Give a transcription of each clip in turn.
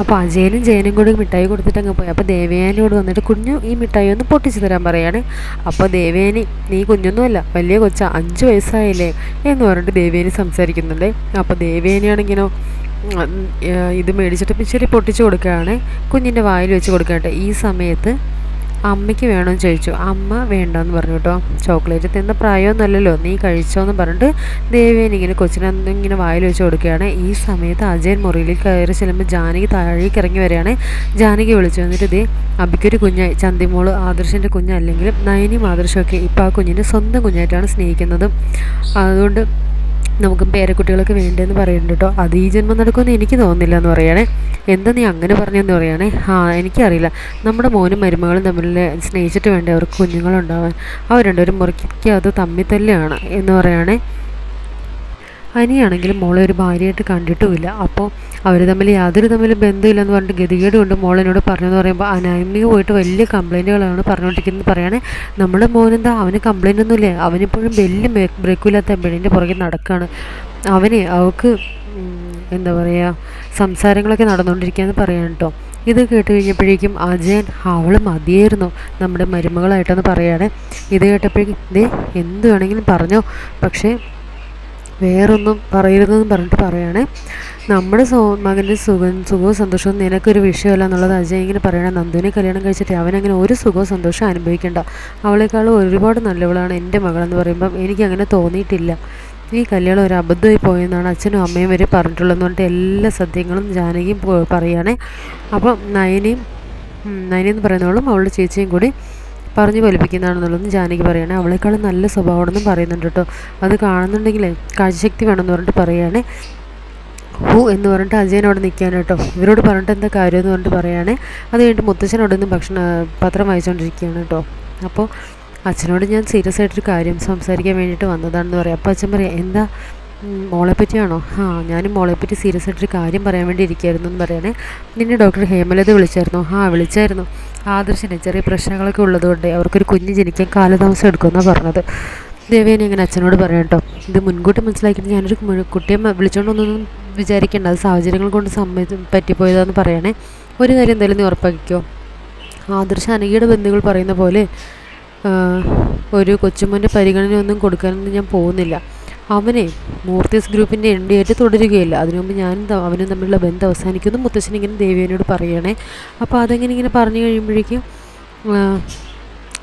അപ്പോൾ അജയനും ജയനും കൂടി മിഠായി കൊടുത്തിട്ട് അങ്ങ് പോയി. അപ്പോൾ ദേവയാനിയോട് വന്നിട്ട് കുഞ്ഞു ഈ മിഠായി ഒന്ന് പൊട്ടിച്ച് തരാൻ പറയാണ്. അപ്പോൾ ദേവയാനി നീ കുഞ്ഞൊന്നുമല്ല വലിയ കൊച്ച അഞ്ച് വയസ്സായില്ലേ? എന്ന് പറഞ്ഞിട്ട് ദേവയാനി സംസാരിക്കുന്നുണ്ട്. അപ്പോൾ ദേവയാനിയാണെങ്കിലോ ഇത് മേടിച്ചിട്ട് ഇച്ചിരി പൊട്ടിച്ച് കൊടുക്കുകയാണ്. കുഞ്ഞിന്റെ വായിൽ വെച്ച് കൊടുക്കട്ടെ ഈ സമയത്ത് അമ്മയ്ക്ക് വേണമെന്ന് ചോദിച്ചു. അമ്മ വേണ്ടെന്ന് പറഞ്ഞു കേട്ടോ ചോക്ലേറ്റ് തിന്ന പ്രായമൊന്നുമല്ലല്ലോ. നീ കഴിച്ചോന്ന് പറഞ്ഞിട്ട് ദേവേൻ ഇങ്ങനെ കൊച്ചിനെ ഇങ്ങനെ വായിൽ വെച്ച് കൊടുക്കുകയാണ്. ഈ സമയത്ത് അജയൻ മുറിയിൽ കയറി ചെല്ലുമ്പോൾ ജാനകി താഴേക്ക് ഇറങ്ങി വരികയാണ്. ജാനകി വിളിച്ചു. വന്നിട്ട് ഇതേ അബിക്കൊരു കുഞ്ഞായി. ചന്തിമോൾ ആദർശന്റെ കുഞ്ഞല്ലെങ്കിലും നയനിയും ആദർശമൊക്കെ ഇപ്പോൾ ആ കുഞ്ഞിനെ സ്വന്തം കുഞ്ഞായിട്ടാണ് സ്നേഹിക്കുന്നതും. അതുകൊണ്ട് നമുക്ക് പേരക്കുട്ടികൾക്ക് വേണ്ടതെന്ന് പറയുന്നുണ്ട് കേട്ടോ. അത് ഈ ജന്മം നടക്കുമെന്ന് എനിക്ക് തോന്നുന്നില്ല എന്ന് പറയണേ. എന്താ നീ അങ്ങനെ പറഞ്ഞെന്ന് പറയുകയാണേ ആ എനിക്കറിയില്ല. നമ്മുടെ മോനും മരുമകളും തമ്മിൽ സ്നേഹിച്ചിട്ട് വേണ്ടേ അവർക്ക് കുഞ്ഞുങ്ങളുണ്ടാവാൻ? അവർ രണ്ടുപേരും മുറിക്കുക അത് തമ്മിൽ എന്ന് പറയുകയാണേ അനിയാണെങ്കിലും മോളെ ഒരു ഭാര്യയായിട്ട് കണ്ടിട്ടുമില്ല. അപ്പോൾ അവർ തമ്മിൽ യാതൊരു തമ്മിൽ ബന്ധമില്ലെന്ന് പറഞ്ഞിട്ട് ഗതികേട് കൊണ്ട് മോളെന്നോട് പറഞ്ഞെന്ന് പറയുമ്പോൾ അനാമിക പോയിട്ട് വലിയ കംപ്ലൈന്റുകളാണ് പറഞ്ഞുകൊണ്ടിരിക്കുന്നത് പറയുകയാണെ നമ്മുടെ മോനെന്താ? അവന് കംപ്ലൈന്റ് ഒന്നുമില്ലേ? അവനിപ്പോഴും വലിയ ബ്രേക്കില്ലാത്ത പെണ്ണിന്റെ പുറകെ നടക്കുകയാണ് അവനെ അവൾക്ക് എന്താ പറയുക സംസാരങ്ങളൊക്കെ നടന്നുകൊണ്ടിരിക്കുകയെന്ന് പറയാൻ കേട്ടോ. ഇത് കേട്ട് കഴിഞ്ഞപ്പോഴേക്കും അജയൻ അവൾ മതിയായിരുന്നു നമ്മുടെ മരുമകളായിട്ടെന്ന് പറയുകയാണ് ഇത് കേട്ടപ്പോഴേക്കും ഇതേ എന്ത് വേണമെങ്കിലും പറഞ്ഞോ. പക്ഷേ വേറൊന്നും പറയരുതെന്ന് പറഞ്ഞിട്ട് പറയുകയാണ് നമ്മുടെ സോ മകന്റെ സുഖം സുഖവും സന്തോഷവും നിനക്കൊരു വിഷയമല്ല എന്നുള്ളത് അജയ് ഇങ്ങനെ പറയണം നന്ദുവിനെ കല്യാണം കഴിച്ചിട്ട് അവനങ്ങനെ ഒരു സുഖവും സന്തോഷം അനുഭവിക്കേണ്ട. അവളെക്കാളും ഒരുപാട് നല്ലവളാണ് എന്റെ മകളെന്ന് പറയുമ്പം എനിക്കങ്ങനെ തോന്നിയിട്ടില്ല. ഈ കല്യാണം ഒരു അബദ്ധമായി പോയെന്നാണ് അച്ഛനും അമ്മയും വരെ പറഞ്ഞിട്ടുള്ളതെന്ന് പറഞ്ഞിട്ട് എല്ലാ സത്യങ്ങളും ജാനകിയും പറയുകയാണേ അപ്പം നയനയും നയനി പറയുന്നവളും അവളുടെ ചേച്ചിയും കൂടി പറഞ്ഞു ഫലിപ്പിക്കുന്നതാണെന്നുള്ളതും ജാനകി പറയുകയാണ് അവളെക്കാളും നല്ല സ്വഭാവമാണെന്നും പറയുന്നുണ്ട് കേട്ടോ. അത് കാണുന്നുണ്ടെങ്കിലേ കാഴ്ചശക്തി വേണമെന്ന് പറഞ്ഞിട്ട് പറയുകയാണ് ഹൂ എന്ന് പറഞ്ഞിട്ട് അജയൻ അവിടെ നിൽക്കാൻ കേട്ടോ. ഇവരോട് പറഞ്ഞിട്ട് എന്താ കാര്യം എന്ന് പറഞ്ഞിട്ട് പറയുകയാണ് അത് കഴിഞ്ഞിട്ട് മുത്തച്ഛനോട് നിന്ന് ഭക്ഷണ പത്രം വായിച്ചുകൊണ്ടിരിക്കുകയാണ് കേട്ടോ. അപ്പോൾ അച്ഛനോട് ഞാൻ സീരിയസ് ആയിട്ടൊരു കാര്യം സംസാരിക്കാൻ വേണ്ടിയിട്ട് വന്നതാണെന്ന് പറയാം. അപ്പോൾ അച്ഛൻ പറയാം എന്താ? മോളെ പറ്റിയാണോ? ആ ഞാനും മോളെ പറ്റി സീരിയസ് ആയിട്ടൊരു കാര്യം പറയാൻ വേണ്ടി ഇരിക്കുകയായിരുന്നു എന്ന് പറയണേ. നിന്നെ ഡോക്ടർ ഹേമലത വിളിച്ചായിരുന്നു. ആ വിളിച്ചായിരുന്നു. ആദർശന് ചെറിയ പ്രശ്നങ്ങളൊക്കെ ഉള്ളതുകൊണ്ട് അവർക്കൊരു കുഞ്ഞ് ജനിക്കാൻ കാലതാമസം എടുക്കുമെന്നാണ് പറഞ്ഞത്. ദേവേനെ ഇങ്ങനെ അച്ഛനോട് പറയാം കേട്ടോ. ഇത് മുൻകൂട്ടി മനസ്സിലാക്കിയിട്ട് ഞാനൊരു കുട്ടിയെ വിളിച്ചോണ്ടൊന്നും വിചാരിക്കേണ്ട. അത് സാഹചര്യങ്ങൾ കൊണ്ട് സമ്മതി പറ്റിപ്പോയതാന്ന് പറയണേ. ഒരു കാര്യം എന്തായാലും നീ ഉറപ്പാക്കിക്കോ. ആദർശ അനകിയുടെ ബന്ധുക്കൾ പറയുന്ന പോലെ ഒരു കൊച്ചുമോന്റെ പരിഗണന ഒന്നും കൊടുക്കാനൊന്നും ഞാൻ പോകുന്നില്ല. അവനെ മൂർത്തീസ് ഗ്രൂപ്പിന്റെ എൻ ആയിട്ട് തുടരുകയില്ല. അതിനു മുമ്പ് ഞാൻ അവനും തമ്മിലുള്ള ബന്ധം അവസാനിക്കുന്നു. മുത്തശ്ശൻ ഇങ്ങനെ ദേവിയനോട് പറയണേ. അപ്പോൾ അതെങ്ങനെ ഇങ്ങനെ പറഞ്ഞു കഴിയുമ്പോഴേക്കും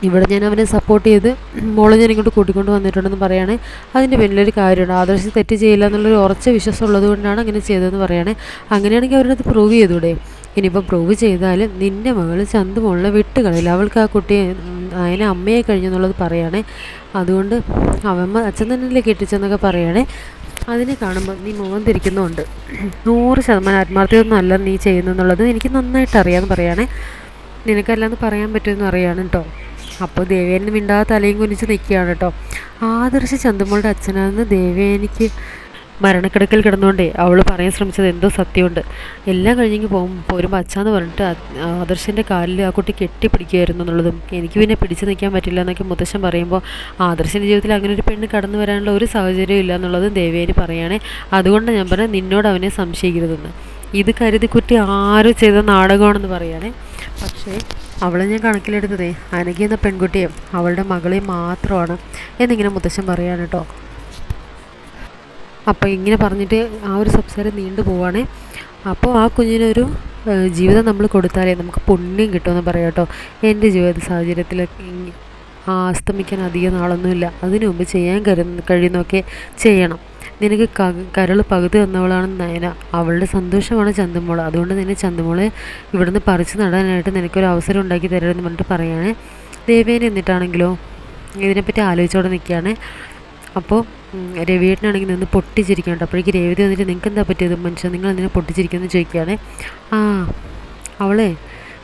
ഇവിടെ ഞാൻ അവനെ സപ്പോർട്ട് ചെയ്ത് മോളെ ഞാൻ ഇങ്ങോട്ട് കൂട്ടിക്കൊണ്ട് വന്നിട്ടുണ്ടെന്ന് പറയുകയാണെ അതിന്റെ പിന്നിലൊരു കാര്യമുണ്ട്. ആദർശം തെറ്റ് ചെയ്യില്ല എന്നുള്ളൊരു ഉറച്ച വിശ്വാസം ഉള്ളത് കൊണ്ടാണ് അങ്ങനെ ചെയ്തതെന്ന് പറയുകയാണെ അങ്ങനെയാണെങ്കിൽ അവരത് പ്രൂവ് ചെയ്തൂടെ? ഇനിയിപ്പോൾ പ്രൂവ് ചെയ്താലും നിന്റെ മകൾ ചന്തു മോളിനെ വിട്ടുകളയില്ല അവൾക്ക് ആ കുട്ടിയെ അതിനെ അമ്മയെ കഴിഞ്ഞെന്നുള്ളത് പറയുകയാണെ അതുകൊണ്ട് അവമ്മ അച്ഛൻ തന്നെയല്ലേ കെട്ടിച്ചെന്നൊക്കെ പറയണേ. അതിനെ കാണുമ്പോൾ നീ മുഖം തിരിക്കുന്നുണ്ട്. നൂറ് ശതമാനം ആത്മാർത്ഥയൊന്നും അല്ല നീ ചെയ്യുന്നെന്നുള്ളത് എനിക്ക് നന്നായിട്ട് അറിയാമെന്ന് പറയുകയാണെ നിനക്കല്ലാന്ന് പറയാൻ പറ്റുമെന്ന് അറിയാണ് കേട്ടോ അപ്പോൾ ദേവേനെ മിണ്ടാതെ തലയും കുനിച്ച് നിൽക്കുകയാണ് കേട്ടോ ആദർശ ചന്തുമോളുടെ അച്ഛനാണെന്ന് ദേവേനിക്ക് മരണക്കിടക്കിൽ കിടന്നുകൊണ്ടേ അവൾ പറയാൻ ശ്രമിച്ചത് എന്തോ സത്യമുണ്ട്. എല്ലാം കഴിഞ്ഞെങ്കിൽ പോകും പോരുമ്പോൾ അച്ഛാന്ന് പറഞ്ഞിട്ട് ആദർശന്റെ കാലിൽ ആ കുട്ടി കെട്ടിപ്പിടിക്കുകയായിരുന്നു എന്നുള്ളതും എനിക്ക് പിന്നെ പിടിച്ചു നിൽക്കാൻ പറ്റില്ല എന്നൊക്കെ മുത്തശ്ശൻ പറയുമ്പോൾ ആദർശന്റെ ജീവിതത്തിൽ അങ്ങനെ ഒരു പെണ്ണ് കടന്നു വരാനുള്ള ഒരു സാഹചര്യം ഇല്ല എന്നുള്ളതും ദേവേനി പറയുകയാണെ അതുകൊണ്ട് ഞാൻ പറഞ്ഞു നിന്നോട് അവനെ സംശയിക്കരുതെന്ന്. ഇത് കരുതി കുറ്റി ആരും ചെയ്ത നാടകമാണെന്ന് പറയുകയാണെ പക്ഷേ അവളെ ഞാൻ കണക്കിലെടുത്തതേ അനകി എന്ന പെൺകുട്ടിയും അവളുടെ മകളെയും മാത്രമാണ് എന്നിങ്ങനെ മുത്തശ്ശൻ പറയാണ് കേട്ടോ അപ്പോൾ ഇങ്ങനെ പറഞ്ഞിട്ട് ആ ഒരു സംസാരം നീണ്ടു പോവാണ്. അപ്പോൾ ആ കുഞ്ഞിനൊരു ജീവിതം നമ്മൾ കൊടുത്താലേ നമുക്ക് പുണ്യം കിട്ടുമെന്ന് പറയാം കേട്ടോ. എന്റെ ജീവിത സാഹചര്യത്തിൽ അസ്തമിക്കാൻ അധികം നാളൊന്നുമില്ല. അതിനു മുമ്പ് ചെയ്യാൻ കരു കഴിയുന്നൊക്കെ ചെയ്യണം. നിനക്ക് കരൾ പകുതി തന്നവളാണ് നയന. അവളുടെ സന്തോഷമാണ് ചന്തുമോൾ അതുകൊണ്ട് തന്നെ ചന്തുമോളെ ഇവിടുന്ന് പറിച്ചു നടാനായിട്ട് നിനക്കൊരു അവസരം ഉണ്ടാക്കി തരണമെന്ന് പറഞ്ഞിട്ട് പറയുകയാണ് ദേവേനെ എന്നിട്ടാണെങ്കിലോ ഇതിനെപ്പറ്റി ആലോചിച്ചോടെ നിൽക്കുകയാണ് അപ്പോൾ രവിയേട്ടനാണെങ്കിൽ നിന്ന് പൊട്ടിച്ചിരിക്കുകയാണ് അപ്പോഴേക്ക് രേവതി വന്നിട്ട് നിങ്ങൾക്ക് എന്താ പറ്റിയത് മനുഷ്യൻ നിങ്ങൾ എന്തിനാ പൊട്ടിച്ചിരിക്കുമെന്ന് ചോദിക്കുകയാണ്. ആ അവളെ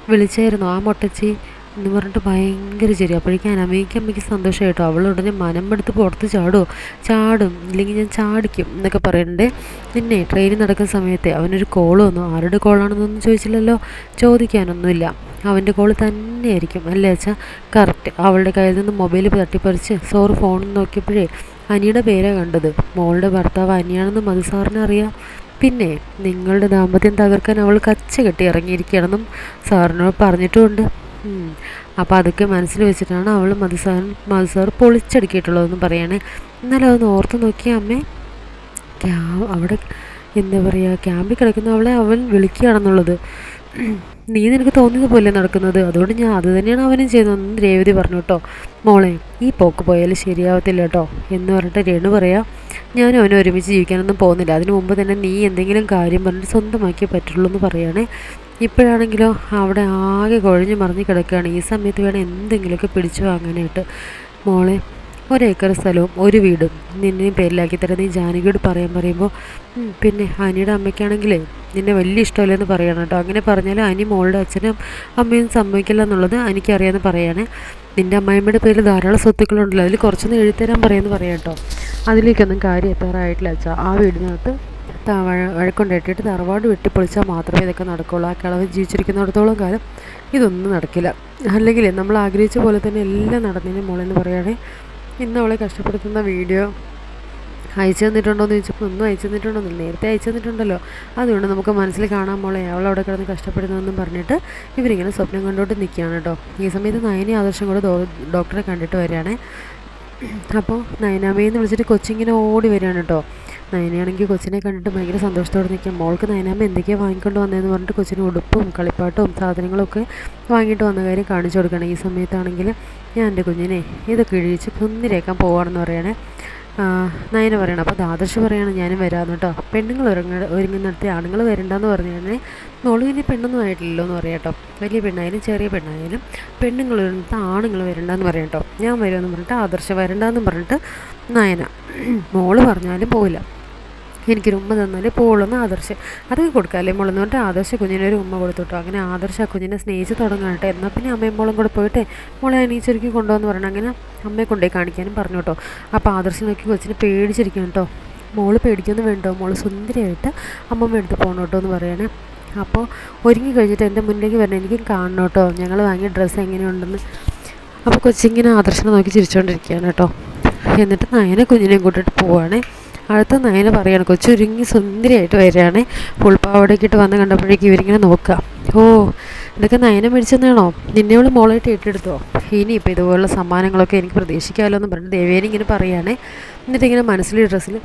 വിളിച്ചായിരുന്നു. ആ മൊട്ടച്ചി എന്ന് പറഞ്ഞിട്ട് ഭയങ്കര ശരി അപ്പോഴേക്കും അനമ്മയ്ക്ക് അമ്മയ്ക്ക് സന്തോഷം കേട്ടോ അവൾ ഉടനെ മനം എടുത്ത് പുറത്ത് ചാടുമോ ചാടും. ഇല്ലെങ്കിൽ ഞാൻ ചാടിക്കും എന്നൊക്കെ പറയുന്നുണ്ട്. പിന്നെ ട്രെയിനിൽ നടക്കുന്ന സമയത്ത് അവനൊരു കോൾ വന്നു. ആരുടെ കോളാണെന്നൊന്നും ചോദിച്ചില്ലല്ലോ. ചോദിക്കാനൊന്നുമില്ല. അവന്റെ കോൾ തന്നെയായിരിക്കും. അല്ലേ അച്ഛാ? കറക്റ്റ് അവളുടെ കയ്യിൽ നിന്ന് മൊബൈൽ തട്ടിപ്പറിച്ച് സോറി ഫോൺ നോക്കിയപ്പോഴേ അനിയുടെ പേരാണ് കണ്ടത്. മോളുടെ ഭർത്താവ് അനിയാണെന്ന് മധുസാറിന് അറിയാം. പിന്നെ നിങ്ങളുടെ ദാമ്പത്യം തകർക്കാൻ അവൾ കച്ച കെട്ടി ഇറങ്ങിയിരിക്കുകയാണെന്നും സാറിനോട് പറഞ്ഞിട്ടുമുണ്ട്. അപ്പോൾ അതൊക്കെ മനസ്സിൽ വെച്ചിട്ടാണ് അവൾ മധുസാർ മധുസാർ പൊളിച്ചടുക്കിയിട്ടുള്ളതെന്ന് പറയാണ്. എന്നാലും അതൊന്ന് ഓർത്ത് നോക്കിയ അമ്മേ. ക്യാ അവിടെ എന്താ പറയുക ക്യാമ്പിൽ കിടക്കുന്ന അവളെ അവൻ വിളിക്കുകയാണെന്നുള്ളത്. നീ നിനക്ക് തോന്നിയത് പോലെ നടക്കുന്നത്. അതുകൊണ്ട് ഞാൻ അത് തന്നെയാണ് അവനും ചെയ്യുന്നതെന്ന് രേവതി പറഞ്ഞു കേട്ടോ. മോളെ ഈ പോക്ക് പോയാൽ ശരിയാവത്തില്ല കേട്ടോ. എന്ന് പറഞ്ഞിട്ട് രേണു പറയാം ഞാൻ അവനെ ഒരുമിച്ച് ജീവിക്കാനൊന്നും പോകുന്നില്ല. അതിനു മുമ്പ് തന്നെ നീ എന്തെങ്കിലും കാര്യം പറഞ്ഞിട്ട് സ്വന്തമാക്കിയേ പറ്റുള്ളൂ എന്ന് പറയുകയാണ് ഇപ്പോഴാണെങ്കിലോ അവിടെ ആകെ കുഴഞ്ഞു മറിഞ്ഞ് കിടക്കുകയാണ്. ഈ സമയത്ത് വേണം എന്തെങ്കിലുമൊക്കെ പിടിച്ചു വാങ്ങാനായിട്ട്. മോളെ ഒരേക്കർ സ്ഥലവും ഒരു വീടും നിന്നെ പേരിലാക്കി തരാം നീ ജാനകിയോട് പറയാൻ പറയുമ്പോൾ പിന്നെ അനിയുടെ അമ്മയ്ക്കാണെങ്കിലേ നിന്നെ വലിയ ഇഷ്ടമല്ലെന്ന് പറയണം കേട്ടോ. അങ്ങനെ പറഞ്ഞാൽ അനി മോളുടെ അച്ഛനും അമ്മയും സമ്മതിക്കില്ല എന്നുള്ളത് എനിക്കറിയാമെന്ന് പറയാണ്. നിന്റെ അമ്മായിമ്മയുടെ പേരിൽ ധാരാളം സ്വത്തുക്കളുണ്ടല്ലോ അതിൽ കുറച്ചൊന്ന് എഴുതിത്തരാൻ പറയാമെന്ന് പറയാം കേട്ടോ. അതിലേക്കൊന്നും കാര്യം എത്താറായിട്ടില്ല അച്ഛാ. ആ വീടിനകത്ത് വഴക്കൊണ്ടിട്ടിട്ട് തറവാട് വെട്ടിപ്പൊളിച്ചാൽ മാത്രമേ ഇതൊക്കെ നടക്കുള്ളൂ. ആ കിളവ് ജീവിച്ചിരിക്കുന്നിടത്തോളം കാലം ഇതൊന്നും നടക്കില്ല. അല്ലെങ്കിൽ നമ്മൾ ആഗ്രഹിച്ച പോലെ തന്നെ എല്ലാം നടന്നതിന് മോളെന്ന് പറയുകയാണെങ്കിൽ ഇന്ന് അവളെ കഷ്ടപ്പെടുത്തുന്ന വീഡിയോ അയച്ചു തന്നിട്ടുണ്ടോ എന്ന് ചോദിച്ചപ്പോൾ ഒന്നും അയച്ചു തന്നിട്ടുണ്ടോ നേരത്തെ അയച്ചു തന്നിട്ടുണ്ടല്ലോ. അതുകൊണ്ട് നമുക്ക് മനസ്സിൽ കാണാൻ മോളെ. അവൾ അവിടെ കിടന്ന് കഷ്ടപ്പെടുന്നതെന്നും പറഞ്ഞിട്ട് ഇവരിങ്ങനെ സ്വപ്നം കണ്ടോട്ട് നിൽക്കുകയാണ് കേട്ടോ. ഈ സമയത്ത് നയനി ആദർശം കൂടെ ഡോക്ടറെ കണ്ടിട്ട് വരികയാണേ. അപ്പോൾ നയനാമയെന്ന് വിളിച്ചിട്ട് കൊച്ചിങ്ങനെ ഓടി വരികയാണ് കേട്ടോ. നയനയാണെങ്കിൽ കൊച്ചിനെ കണ്ടിട്ട് ഭയങ്കര സന്തോഷത്തോടെ നിൽക്കുക മോൾക്ക് നയനാമ്മ എന്തൊക്കെയാണ് വാങ്ങിക്കൊണ്ട് വന്നതെന്ന് പറഞ്ഞിട്ട് കൊച്ചിന് ഉടുപ്പും കളിപ്പാട്ടും സാധനങ്ങളൊക്കെ വാങ്ങിയിട്ട് വന്ന കാര്യം കാണിച്ചു കൊടുക്കണം ഈ സമയത്താണെങ്കിൽ ഞാൻ എന്റെ കുഞ്ഞിനെ ഇതൊക്കെ ഇഴിച്ച് കുന്നിരേക്കാൻ പോവാണെന്ന് പറയണേ നയന പറയണം. അപ്പോൾ ദാദർശ് പറയണം ഞാനും വരാമെന്ന് കേട്ടോ പെണ്ണുങ്ങൾ ഒരുങ്ങ ഒരുങ്ങുന്നിടത്ത് ആണുങ്ങൾ വരണ്ടെന്ന് പറഞ്ഞു തന്നെ മോൾ വലിയ പെണ്ണൊന്നും ആയിട്ടില്ലല്ലോ എന്ന് പറയാം കേട്ടോ വലിയ പെണ്ണായാലും ചെറിയ പെണ്ണായാലും പെണ്ണുങ്ങൾ ഒരുങ്ങുന്നത് ആണുങ്ങൾ വരണ്ടെന്ന് പറയാം കേട്ടോ ഞാൻ വരുമെന്ന് പറഞ്ഞിട്ട് ആദർശ് വരണ്ടെന്ന് പറഞ്ഞിട്ട് നയന. മോൾ പറഞ്ഞാലും പോവില്ല. എനിക്കൊരു ഉമ്മ തന്നാൽ പോളെന്ന് ആദർശ്. അതൊക്കെ കൊടുക്കാമല്ലേ മോളെന്ന് പറഞ്ഞിട്ട് ആദർശ കുഞ്ഞിനെ ഒരു ഉമ്മ കൊടുത്തുട്ടോ അങ്ങനെ ആദർശ കുഞ്ഞിനെ സ്നേഹിച്ച് തുടങ്ങാട്ടെ. എന്നാൽ പിന്നെ അമ്മയും മോളും കൂടെ പോയിട്ട് മോളെ അനീച്ചൊരുക്കി കൊണ്ടുവന്ന് പറയണം അങ്ങനെ അമ്മയെ കൊണ്ടുപോയി കാണിക്കാനും പറഞ്ഞു കേട്ടോ അപ്പോൾ ആദർശം നോക്കി കൊച്ചിനെ പേടിച്ചിരിക്കണം കേട്ടോ മോൾ പേടിക്കൊന്നും വേണ്ടോ മോൾ സുന്ദരിയായിട്ട് അമ്മമ്മ എടുത്ത് പോകണം കേട്ടോ എന്ന് പറയണേ. അപ്പോൾ ഒരുങ്ങി കഴിഞ്ഞിട്ട് എന്റെ മുന്നിലേക്ക് വരണം. എനിക്കും കാണണം കേട്ടോ ഞങ്ങൾ വാങ്ങിയ ഡ്രസ്സ് എങ്ങനെയുണ്ടെന്ന്. അപ്പോൾ കൊച്ചിങ്ങനെ ആദർശനെ നോക്കി ചിരിച്ചുകൊണ്ടിരിക്കുകയാണ് കേട്ടോ എന്നിട്ട് നയനെ കുഞ്ഞിനെയും കൂട്ടിയിട്ട് പോവുകയാണേ അടുത്ത നയന പറയാണ് കൊച്ചുരുങ്ങി സുന്ദരിയായിട്ട് വരികയാണ്. പുൾപ്പാവടേക്കിട്ട് വന്ന് കണ്ടപ്പോഴേക്കും ഇവരിങ്ങനെ നോക്കുക. ഓ ഇതൊക്കെ നയനം മേടിച്ചെന്നാണോ? നിന്നെ അവൾ മോളായിട്ട് ഏറ്റെടുത്തോ? ഇനി ഇപ്പോൾ ഇതുപോലുള്ള സമ്മാനങ്ങളൊക്കെ എനിക്ക് പ്രതീക്ഷിക്കാമല്ലോ എന്ന് പറഞ്ഞ് ദേവേനെ ഇങ്ങനെ പറയുകയാണേ എന്നിട്ട് ഇങ്ങനെ മനസ്സിൽ ഡ്രസ്സിൽ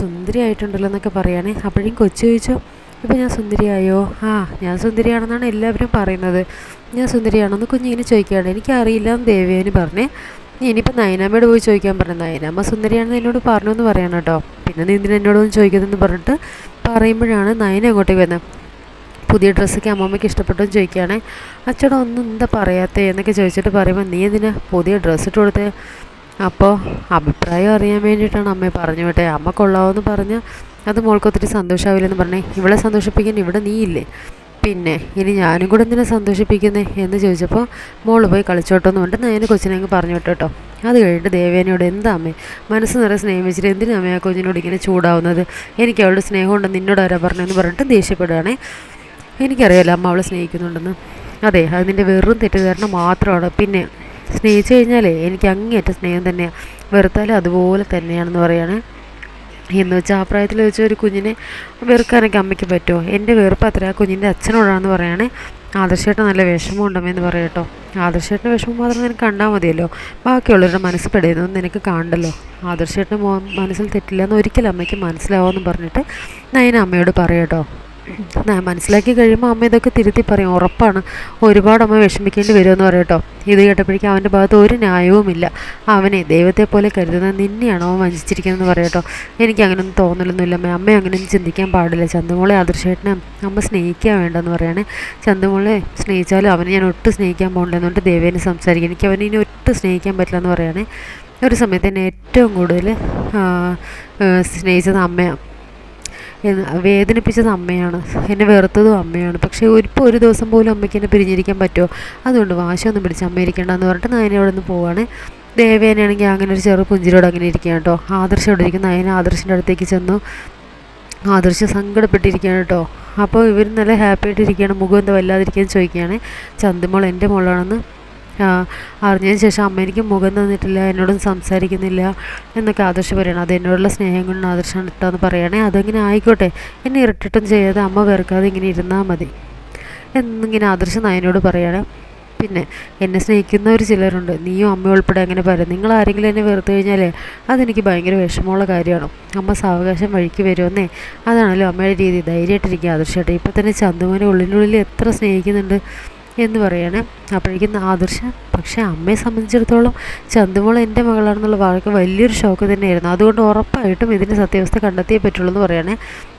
സുന്ദരിയായിട്ടുണ്ടല്ലോ എന്നൊക്കെ പറയുകയാണേ അപ്പോഴേക്കും കൊച്ചു ചോദിച്ചോ ഇപ്പോൾ ഞാൻ സുന്ദരിയായോ? ആ ഞാൻ സുന്ദരിയാണെന്നാണ് എല്ലാവരും പറയുന്നത്. ഞാൻ സുന്ദരിയാണെന്ന് കുഞ്ഞിങ്ങനെ ചോദിക്കുകയാണ്. എനിക്കറിയില്ല എന്ന് ദേവേന് പറഞ്ഞേ ഇനിയിപ്പോൾ നയനാമ്മയോട് പോയി ചോദിക്കാൻ പറഞ്ഞു. നയനാമ്മ സുന്ദരിയാണെന്ന് എന്നോട് പറഞ്ഞു എന്ന് പറയണം കേട്ടോ. പിന്നെ നീ എന്തിനാ എന്നോടൊന്നും ചോദിക്കുന്നതെന്ന് പറഞ്ഞിട്ട് പറയുമ്പോഴാണ് നയന അങ്ങോട്ടേക്ക് വരുന്നത്. പുതിയ ഡ്രസ്സൊക്കെ അമ്മമ്മയ്ക്ക് ഇഷ്ടപ്പെട്ടെന്ന് ചോദിക്കുകയാണെ അച്ഛടം ഒന്നും എന്താ പറയാത്തേ? എന്നൊക്കെ ചോദിച്ചിട്ട് പറയുമ്പോൾ നീ എന്തിനാ പുതിയ ഡ്രസ്സ് ഇട്ട് കൊടുത്തേ? അപ്പോൾ അഭിപ്രായം അറിയാൻ വേണ്ടിയിട്ടാണ് അമ്മയെ പറഞ്ഞു വിട്ടെ. അമ്മ കൊള്ളാവെന്ന് പറഞ്ഞാൽ അത് മോൾക്ക് ഒത്തിരി സന്തോഷമാവില്ലെന്ന് പറഞ്ഞേ. ഇവളെ സന്തോഷിപ്പിക്കാൻ ഇവിടെ നീ ഇല്ലേ പിന്നെ ഇനി ഞാനും കൂടെ എന്തിനാ സന്തോഷിപ്പിക്കുന്നേ എന്ന് ചോദിച്ചപ്പോൾ മോൾ പോയി കളിച്ചോട്ടോ എന്ന് പറഞ്ഞിട്ട് ഞാൻ കൊച്ചിനെ അങ്ങ് പറഞ്ഞു വിട്ടു കേട്ടോ. അത് കഴിഞ്ഞിട്ട് ദേവേനയോട് എന്താ അമ്മേ? മനസ്സ് നിറയെ സ്നേഹിച്ചിട്ട് എന്തിനാ അമ്മ ആ കൊച്ചിനോട് ഇങ്ങനെ ചൂടാവുന്നത്? എനിക്ക് അവളുടെ സ്നേഹമുണ്ട് നിന്നോട് ആരാ പറഞ്ഞതെന്ന് പറഞ്ഞിട്ട് ദേഷ്യപ്പെടുകയാണേ. എനിക്കറിയാലോ അമ്മ അവളെ സ്നേഹിക്കുന്നുണ്ടെന്ന്. അതെ അതിന്റെ വെറും തെറ്റിദ്ധാരണ മാത്രമാണ്. പിന്നെ സ്നേഹിച്ചു കഴിഞ്ഞാലേ എനിക്ക് അങ്ങേറ്റ സ്നേഹം തന്നെയാണ് വെറുത്താലും അതുപോലെ തന്നെയാണെന്ന് പറയുകയാണേ എന്ന് വെച്ചാൽ ആ പ്രായത്തിൽ വെച്ച് ഒരു കുഞ്ഞിനെ വെറുക്കാനൊക്കെ അമ്മയ്ക്ക് പറ്റുമോ എന്റെ വെറുപ്പ് അത്ര. ആ കുഞ്ഞിന്റെ അച്ഛനോടാണെന്ന് പറയാണ്. ആദർശേട്ടൻ നല്ല വിഷമം ഉണ്ടെന്ന് പറയാം കേട്ടോ. ആദർശേട്ടന്റെ വിഷമം മാത്രം നിനക്ക് കണ്ടാൽ മതിയല്ലോ. ബാക്കിയുള്ളവരുടെ മനസ്സ് പെടുന്നത് നിനക്ക് കാണണ്ടല്ലോ. ആദർശേട്ടന്റെ മനസ്സിൽ തെറ്റില്ല എന്ന് ഒരിക്കലും അമ്മയ്ക്ക് മനസ്സിലാവുമെന്ന് പറഞ്ഞിട്ട് നയന അമ്മയോട് പറയാം കേട്ടോ. മനസ്സിലാക്കി കഴിയുമ്പോൾ അമ്മ ഇതൊക്കെ തിരുത്തി പറയും. ഉറപ്പാണ്. ഒരുപാട് അമ്മ വിഷമിക്കേണ്ടി വരുമെന്ന് പറയട്ടോ ഇത് കേട്ടപ്പോഴേക്കും അവന്റെ ഭാഗത്ത് ഒരു ന്യായവുമില്ല. അവനെ ദൈവത്തെ പോലെ കരുതുന്ന നിന്നെയാണ് അവൻ വഞ്ചിച്ചിരിക്കുന്നതെന്ന് പറയട്ടോ എനിക്ക് അങ്ങനെയൊന്നും തോന്നലൊന്നുമില്ല അമ്മ അമ്മ അങ്ങനെയൊന്നും ചിന്തിക്കാൻ പാടില്ല. ചന്തുമോളെ ആദർശേട്ടനെ അമ്മ സ്നേഹിക്കാൻ വേണ്ടെന്ന് പറയണേ. ചന്തുമോളെ സ്നേഹിച്ചാലും അവനെ ഞാൻ ഒട്ടും സ്നേഹിക്കാൻ പോകണ്ടെന്ന് പറഞ്ഞിട്ട് ദേവേനെ സംസാരിക്കും. എനിക്ക് അവനെ ഇനി ഒട്ടും സ്നേഹിക്കാൻ പറ്റില്ല എന്ന് ഒരു സമയത്ത് തന്നെ ഏറ്റവും കൂടുതൽ സ്നേഹിച്ചത് അമ്മയാണ് വേദനിപ്പിച്ചത് അമ്മയാണ്. എന്നെ വെറുത്തതും അമ്മയാണ്. പക്ഷേ ഇപ്പോൾ ഒരു ദിവസം പോലും അമ്മയ്ക്ക് എന്നെ പിരിഞ്ഞിരിക്കാൻ പറ്റുമോ? അതുകൊണ്ട് വാശിയൊന്നും പിടിച്ച് അമ്മ ഇരിക്കേണ്ടെന്ന് പറഞ്ഞിട്ട് നയനെ അവിടെ നിന്ന് പോവാണ്. ദേവേനാണെങ്കിൽ അങ്ങനെ ഒരു ചെറു പുഞ്ചിരോട് അങ്ങനെ ഇരിക്കുകയാണ് കേട്ടോ. ആദർശം ഇവിടെ ഇരിക്കുന്ന. നയന ആദർശിന്റെ അടുത്തേക്ക് ചെന്നു. ആദർശം സങ്കടപ്പെട്ടിരിക്കുകയാണ് കേട്ടോ. അപ്പോൾ ഇവർ നല്ല ഹാപ്പി ആയിട്ടിരിക്കുകയാണ്. മുഖം എന്താ വല്ലാതിരിക്കുകയെന്ന് ചോദിക്കുകയാണ്. ചന്തുമോൾ എന്റെ മോളാണെന്ന് അറിഞ്ഞതിന് ശേഷം അമ്മ എനിക്ക് മുഖം തന്നിട്ടില്ല എന്നോടും സംസാരിക്കുന്നില്ല എന്നൊക്കെ ആദർശ് പറയണം. അത് എന്നോടുള്ള സ്നേഹം കൊണ്ട് ആദർശം ഇട്ടാന്ന് പറയണേ അതങ്ങനെ ആയിക്കോട്ടെ. എന്നെ ഇരട്ടിട്ടും ചെയ്യാതെ അമ്മ വെറുക്കാതെ ഇങ്ങനെ ഇരുന്നാൽ മതി എന്നിങ്ങനെ ആദർശം നായനോട് പറയണേ. പിന്നെ എന്നെ സ്നേഹിക്കുന്നവർ ചിലരുണ്ട്. നീയും അമ്മ ഉൾപ്പെടെ അങ്ങനെ പറയും നിങ്ങൾ ആരെങ്കിലും എന്നെ വെറുത്തു കഴിഞ്ഞാലേ അതെനിക്ക് ഭയങ്കര വിഷമമുള്ള കാര്യമാണ്. അമ്മ സാവകാശം വഴിക്ക് വരുമെന്നേ അതാണല്ലോ അമ്മയുടെ രീതി. ധൈര്യമായിട്ടിരിക്കുക ആദർശമായിട്ട് ഇപ്പം തന്നെ ചന്തുമോനെ ഉള്ളിനുള്ളിൽ എത്ര സ്നേഹിക്കുന്നുണ്ട്. എന്ന് പറയണേ. അപ്പോഴേക്കും ആദർശ പക്ഷേ അമ്മയെ സംബന്ധിച്ചിടത്തോളം ചന്തുമോൾ എന്റെ മകളാണെന്നുള്ള വാക്ക് വലിയൊരു ഷോക്ക് തന്നെയായിരുന്നു. അതുകൊണ്ട് ഉറപ്പായിട്ടും ഇതിന്റെ സത്യാവസ്ഥ കണ്ടെത്തിയേ പറ്റുള്ളൂ എന്ന് പറയണേ.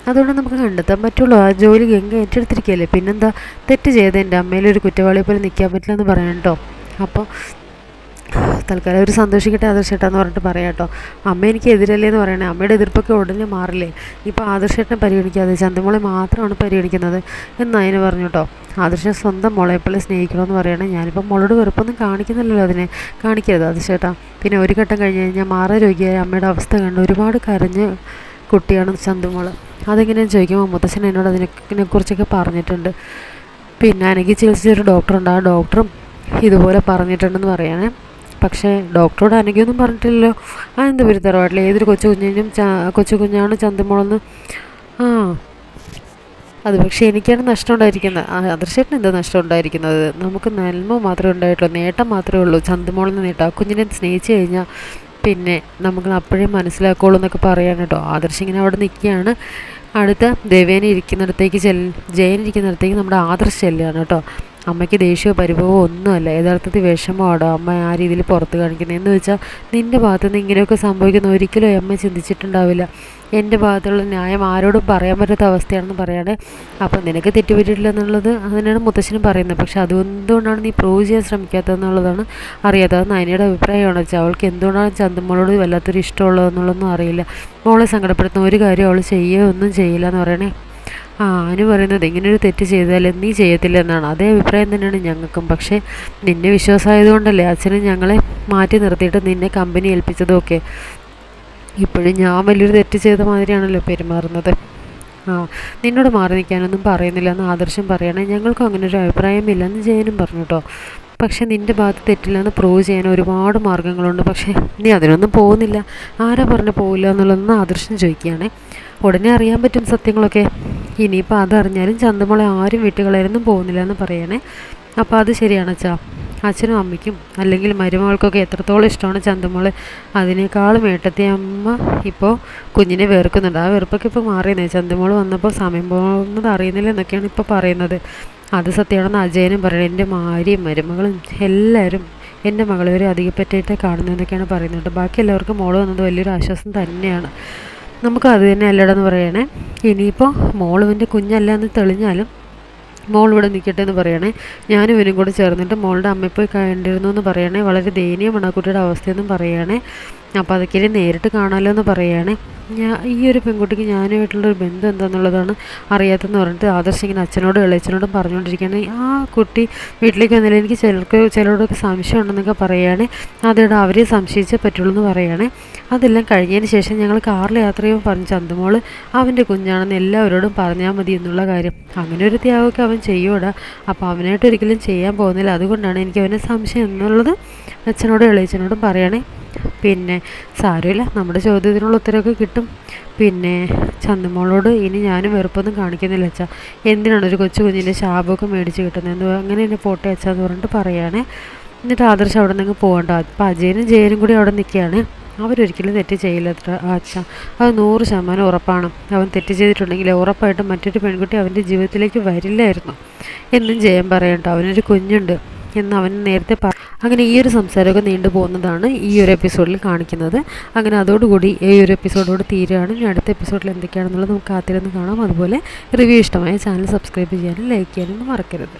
അതുകൊണ്ട് നമുക്ക് കണ്ടെത്താൻ പറ്റുള്ളൂ. ആ ജോലി ഗംഗ ഏറ്റെടുത്തിരിക്കുകയല്ലേ? പിന്നെന്താ? തെറ്റ് ചെയ്ത് എന്റെ അമ്മയിലൊരു കുറ്റവാളിയെ പോലെ നിൽക്കാൻ പറ്റില്ല എന്ന് പറയണം കേട്ടോ അപ്പോൾ തൽക്കാലം ഒരു സന്തോഷിക്കട്ടെ ആദർശേട്ടാന്ന് പറഞ്ഞിട്ട് പറയാം കേട്ടോ. അമ്മ എനിക്ക് എതിരല്ലേ എന്ന് പറയണേ. അമ്മയുടെ എതിർപ്പൊക്കെ ഉടനെ മാറില്ലേ? ഇപ്പോൾ ആദർശേട്ടനെ പരിഗണിക്കാതെ ചന്തമോളെ മാത്രമാണ് പരിഗണിക്കുന്നത് എന്ന് അതിന് പറഞ്ഞു കേട്ടോ. ആദർശം സ്വന്തം മോളെ എപ്പോഴും സ്നേഹിക്കണമെന്ന് പറയണേ. ഞാനിപ്പോൾ മോളോട് വെറുപ്പൊന്നും കാണിക്കുന്നില്ലല്ലോ അതിനെ. കാണിക്കരുത് ആദർശേട്ടാ. പിന്നെ ഒരു ഘട്ടം കഴിഞ്ഞ് കഴിഞ്ഞാൽ മാറ രോഗിയായ അമ്മയുടെ അവസ്ഥ കണ്ട് ഒരുപാട് കരഞ്ഞ് കുട്ടിയാണ് ചന്തുമോൾ അതെങ്ങനെയാണെന്ന് ചോദിക്കുമ്പോൾ മുത്തച്ഛൻ എന്നോട് അതിനെ കുറിച്ചൊക്കെ പറഞ്ഞിട്ടുണ്ട്. പിന്നെ എനിക്ക് ചികിത്സിച്ചൊരു ഡോക്ടറുണ്ട്. ആ ഡോക്ടറും ഇതുപോലെ പറഞ്ഞിട്ടുണ്ടെന്ന് പറയണേ. പക്ഷേ ഡോക്ടറോട് അനഘയൊന്നും പറഞ്ഞിട്ടില്ലല്ലോ. ആ പേര് തറവാട്ടിൽ ഏതൊരു കൊച്ചു കുഞ്ഞിനും കൊച്ചു കുഞ്ഞാണ് ചന്തമോളെന്ന്. ആ. അത് പക്ഷേ എനിക്കാണ് നഷ്ടം ഉണ്ടായിരിക്കുന്നത് അദർശേട്ടന് എന്താ നഷ്ടം ഉണ്ടായിരിക്കുന്നത് നമുക്ക് നന്മ മാത്രമേ ഉണ്ടായിട്ടുള്ളൂ നേട്ടം മാത്രമേ ഉള്ളൂ. ചന്തമോളെന്ന് നേട്ടം. ആ കുഞ്ഞിനെ സ്നേഹിച്ചു കഴിഞ്ഞാൽ പിന്നെ നമ്മൾ അപ്പോഴേ മനസ്സിലാക്കുള്ളൂ എന്നൊക്കെ പറയാണ് കേട്ടോ. ആദർശ് ഇങ്ങനെ അവിടെ നിൽക്കുകയാണ്. അടുത്ത ദേവേന ഇരിക്കുന്നിടത്തേക്ക് ചെൽ ജയൻ ഇരിക്കുന്നിടത്തേക്ക് നമ്മുടെ ആദർശ് ചെല്ലുകയാണ് കേട്ടോ. അമ്മയ്ക്ക് ദേഷ്യമോ പരിഭവമോ ഒന്നുമല്ല. യഥാർത്ഥത്തിൽ വിഷമമാടോ അമ്മ ആ രീതിയിൽ പുറത്ത് കാണിക്കുന്നത് എന്ന് വെച്ചാൽ നിന്റെ ഭാഗത്തുനിന്ന് ഇങ്ങനെയൊക്കെ സംഭവിക്കുന്ന ഒരിക്കലും അമ്മ ചിന്തിച്ചിട്ടുണ്ടാവില്ല. എന്റെ ഭാഗത്തുള്ള ന്യായം ആരോടും പറയാൻ പറ്റാത്ത അവസ്ഥയാണെന്ന് പറയാണ്. അപ്പം നിനക്ക് തെറ്റുപറ്റിയിട്ടില്ല എന്നുള്ളത് അതിനാണ് മുത്തശ്ശനും പറയുന്നത്. പക്ഷെ അതുകൊണ്ടാണ് നീ പ്രൂവ് ചെയ്യാൻ ശ്രമിക്കാത്തതെന്നുള്ളതാണ് അറിയാത്തത്. നയനയുടെ അഭിപ്രായമാണ്. വെച്ചാൽ അവൾക്ക് എന്തുകൊണ്ടാണ് ചന്തമ്മളോട് വല്ലാത്തൊരു ഇഷ്ടമുള്ളതെന്നുള്ളതൊന്നും അറിയില്ല. മോളെ സങ്കടപ്പെടുത്തുന്ന ഒരു കാര്യം അവൾ ചെയ്യുകയോ ഒന്നും ചെയ്യില്ല എന്ന് പറയണേ. ആ അനു പറയുന്നത് ഇങ്ങനൊരു തെറ്റ് ചെയ്താൽ നീ ചെയ്യത്തില്ല എന്നാണ് അതേ അഭിപ്രായം തന്നെയാണ് ഞങ്ങൾക്കും. പക്ഷേ നിന്നെ വിശ്വാസമായതുകൊണ്ടല്ലേ അച്ഛനും ഞങ്ങളെ മാറ്റി നിർത്തിയിട്ട് നിന്നെ കമ്പനി ഏൽപ്പിച്ചതൊക്കെ ഇപ്പോഴും ഞാൻ വലിയൊരു തെറ്റ് ചെയ്ത മാതിരിയാണല്ലോ പെരുമാറുന്നത്. ആ നിന്നോട് മാറി നിൽക്കാനൊന്നും പറയുന്നില്ല. എന്ന് ആദർശം പറയണേ. ഞങ്ങൾക്കും അങ്ങനെ ഒരു അഭിപ്രായമില്ല. എന്ന് ജയനും പറഞ്ഞു കേട്ടോ പക്ഷെ നിന്റെ ഭാഗത്ത് തെറ്റില്ലെന്ന് പ്രൂവ് ചെയ്യാൻ ഒരുപാട് മാർഗങ്ങളുണ്ട് പക്ഷേ നീ അതിനൊന്നും പോകുന്നില്ല. ആരാ പറഞ്ഞു പോകില്ല എന്നുള്ളതൊന്ന് ആദർശം ചോദിക്കുകയാണേ. ഉടനെ അറിയാൻ പറ്റും സത്യങ്ങളൊക്കെ. ഇനിയിപ്പോൾ അതറിഞ്ഞാലും ചന്തമോളെ ആരും വീട്ടുകളായിരുന്നു പോകുന്നില്ല എന്ന് പറയണേ. അപ്പോൾ അത് ശരിയാണ് അച്ഛാ. അച്ഛനും അമ്മയ്ക്കും അല്ലെങ്കിൽ മരുമകൾക്കൊക്കെ എത്രത്തോളം ഇഷ്ടമാണ് ചന്തമോളെ അതിനേക്കാളും ഏട്ടത്തി അമ്മ ഇപ്പോൾ കുഞ്ഞിനെ വെറുക്കുന്നുണ്ട്. ആ വെറുപ്പൊക്കെ ഇപ്പോൾ മാറിയെന്നേ. ചന്തമോൾ വന്നപ്പോൾ സമയം പോകുന്നത് അറിയുന്നില്ല എന്നൊക്കെയാണ് ഇപ്പോൾ പറയുന്നത്. അത് സത്യമാണെന്ന് അജയനും പറയുന്നത് എന്റെ മാരിയും മരുമകളും എല്ലാവരും എന്റെ മകളെ ഒരു അധികപ്പറ്റായിട്ട് കാണുന്നതെന്നൊക്കെയാണ് പറയുന്നത്. ബാക്കി എല്ലാവർക്കും മോൾ വന്നത് വലിയൊരു ആശ്വാസം തന്നെയാണ്. നമുക്ക് അത് തന്നെ അല്ലടെന്ന് പറയണേ. ഇനിയിപ്പോൾ മോളുവിന്റെ കുഞ്ഞല്ല എന്ന് തെളിഞ്ഞാലും മോൾ ഇവിടെ നിൽക്കട്ടെ എന്ന് പറയണേ. ഞാനും ഇവനും കൂടെ ചേർന്നിട്ട് മോളുടെ അമ്മയെ പോയി കണ്ടിരുന്നു എന്ന് പറയണേ. വളരെ ദയനീയമാണ് ആ കുട്ടിയുടെ അവസ്ഥയെന്നും പറയണേ. അപ്പോൾ അതൊക്കെ നേരിട്ട് കാണാമല്ലോ എന്ന് പറയുകയാണ് ഞാൻ ഈ ഒരു പെൺകുട്ടിക്ക് ഞാനുമായിട്ടുള്ളൊരു ബന്ധം എന്താണെന്നുള്ളതാണ് അറിയാത്തതെന്ന് പറഞ്ഞിട്ട് ആദർശം ഇങ്ങനെ അച്ഛനോടും ഇളയച്ചനോടും പറഞ്ഞുകൊണ്ടിരിക്കുകയാണ്. ആ കുട്ടി വീട്ടിലേക്ക് വന്നില്ല. എനിക്ക് ചിലർക്ക് ചിലരോടൊക്കെ സംശയം ഉണ്ടെന്നൊക്കെ പറയുകയാണ് അതോട് അവരെ സംശയിച്ചേ പറ്റുള്ളൂ എന്ന് പറയുകയാണ് അതെല്ലാം കഴിഞ്ഞതിന് ശേഷം ഞങ്ങൾ കാറിൽ യാത്ര ചെയ്യുമ്പോൾ പറഞ്ഞു ചന്തുമോൾ അവന്റെ കുഞ്ഞാണെന്ന് എല്ലാവരോടും പറഞ്ഞാൽ മതി എന്നുള്ള കാര്യം. അങ്ങനെ ഒരു ത്യാഗമൊക്കെ അവൻ ചെയ്യൂടാ അപ്പോൾ അവനായിട്ട് ഒരിക്കലും ചെയ്യാൻ പോകുന്നില്ല. അതുകൊണ്ടാണ് എനിക്ക് അവനെ സംശയം എന്നുള്ളത് അച്ഛനോടും ഇളയച്ചനോടും പറയണേ. പിന്നെ സാരമില്ല നമ്മുടെ ചോദ്യത്തിനുള്ള ഉത്തരമൊക്കെ കിട്ടും. പിന്നെ ചന്ദമോളോട് ഇനി ഞാനും വെറുപ്പൊന്നും കാണിക്കുന്നില്ല അച്ഛാ. എന്തിനാണ് ഒരു കൊച്ചു കുഞ്ഞിന്റെ ശാപമൊക്കെ മേടിച്ച് കിട്ടുന്നത്? അങ്ങനെ എന്നെ ഫോട്ടോ അച്ഛാന്ന് പറഞ്ഞിട്ട് പറയുകയാണ് എന്നിട്ട് ആദർശം അവിടെ നിന്ന് പോകണ്ട. അപ്പം അജയനും ജയനും കൂടി അവിടെ നിൽക്കുകയാണ്. അവരൊരിക്കലും തെറ്റ് ചെയ്യില്ല അച്ഛ. അത് നൂറ് ശതമാനം ഉറപ്പാണ്. അവൻ തെറ്റ് ചെയ്തിട്ടുണ്ടെങ്കിൽ ഉറപ്പായിട്ടും മറ്റൊരു പെൺകുട്ടി അവന്റെ ജീവിതത്തിലേക്ക് വരില്ലായിരുന്നു. എന്നും ജയൻ പറയണ്ട. അവനൊരു കുഞ്ഞുണ്ട്. എന്ന് അവൻ നേരത്തെ പറ അങ്ങനെ ഈ ഒരു സംസാരമൊക്കെ നീണ്ടു പോകുന്നതാണ് ഈ ഒരു എപ്പിസോഡിൽ കാണിക്കുന്നത്. അങ്ങനെ അതോടുകൂടി ഈ ഒരു എപ്പിസോഡോട് തീരുകയാണ്. ഇനി അടുത്ത എപ്പിസോഡിൽ എന്തൊക്കെയാണെന്നുള്ളത് നമുക്ക് കാത്തിരുന്ന് കാണാം. അതുപോലെ റിവ്യൂ ഇഷ്ടമായ ചാനൽ സബ്സ്ക്രൈബ് ചെയ്യാനും ലൈക്ക് ചെയ്യാനും മറക്കരുത്.